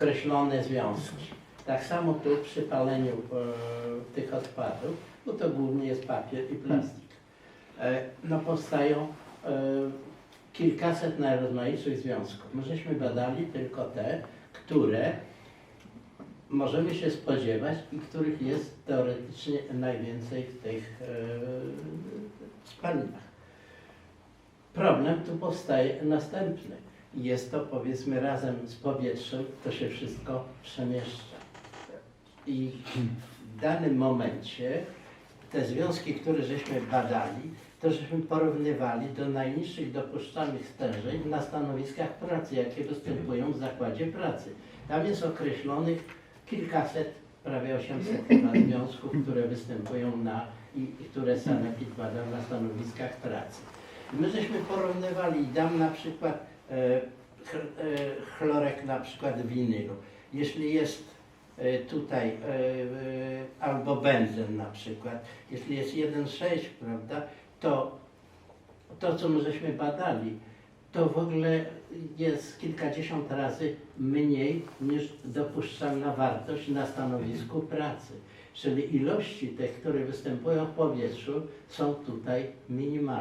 określone związki. Tak samo tu przy paleniu e, tych odpadów, bo to głównie jest papier i plastik. E, no powstają e, kilkaset najrozmaitszych związków. My żeśmy badali tylko te, które możemy się spodziewać i których jest teoretycznie najwięcej w tych e, spalinach. Problem tu powstaje następny. Jest to powiedzmy razem z powietrzem, to się wszystko przemieszcza. I w danym momencie te związki, które żeśmy badali, to żeśmy porównywali do najniższych dopuszczalnych stężeń na stanowiskach pracy, jakie występują w zakładzie pracy. Tam jest określonych kilkaset, prawie 800 chyba związków, które występują na i, i które sanepid bada na stanowiskach pracy. My żeśmy porównywali dam na przykład e, ch, e, chlorek na przykład winylu. Jeśli jest e, tutaj e, e, albo benzen na przykład, jeśli jest 1,6, prawda, to to, co my żeśmy badali, to w ogóle jest kilkadziesiąt razy mniej niż dopuszczalna wartość na stanowisku pracy. Czyli ilości tych, które występują w powietrzu, są tutaj minimalne.